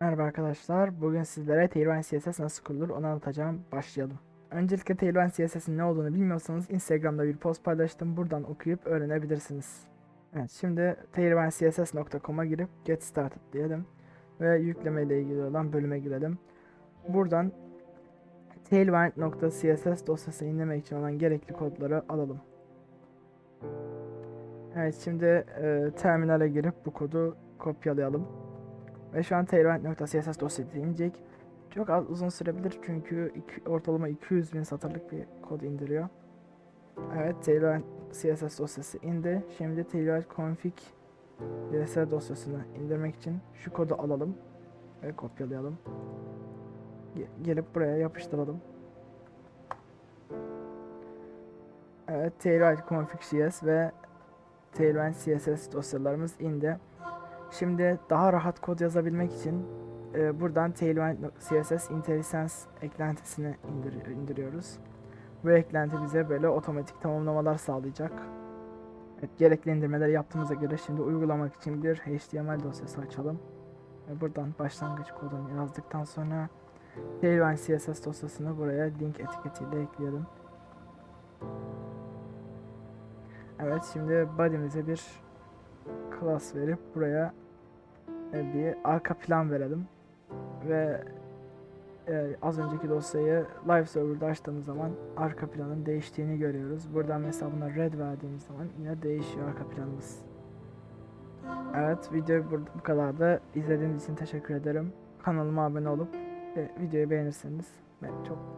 Merhaba arkadaşlar. Bugün sizlere Tailwind CSS nasıl kurulur onu anlatacağım. Başlayalım. Öncelikle Tailwind CSS'in ne olduğunu bilmiyorsanız Instagram'da bir post paylaştım. Buradan okuyup öğrenebilirsiniz. Evet şimdi tailwindcss.com'a girip get started diyelim. Ve yükleme ile ilgili olan bölüme girelim. Buradan tailwind.css dosyasını indirmek için olan gerekli kodları alalım. Evet şimdi e, terminale girip bu kodu kopyalayalım. Ve şu an tailwind.css dosyası inecek. Çok az uzun sürebilir çünkü iki, ortalama 200 bin satırlık bir kod indiriyor. Evet Tailwind CSS dosyası indi. Şimdi Tailwind config CSS dosyasını indirmek için şu kodu alalım ve kopyalayalım. Ge- gelip buraya yapıştıralım. Evet Tailwind config CS ve Tailwind CSS dosyalarımız indi. Şimdi daha rahat kod yazabilmek için e, buradan Tailwind CSS IntelliSense eklentisini indir- indiriyoruz. Bu eklenti bize böyle otomatik tamamlamalar sağlayacak. Evet, gerekli indirmeleri yaptığımıza göre şimdi uygulamak için bir HTML dosyası açalım. Ve buradan başlangıç kodunu yazdıktan sonra Tailwind CSS dosyasını buraya link etiketiyle ekleyelim. Evet şimdi body'mize bir class verip buraya bir arka plan verelim ve e, az önceki dosyayı live server'da açtığımız zaman arka planın değiştiğini görüyoruz. Buradan mesela buna red verdiğimiz zaman yine değişiyor arka planımız. Evet video burada bu kadar da izlediğiniz için teşekkür ederim. Kanalıma abone olup e, videoyu beğenirseniz ben çok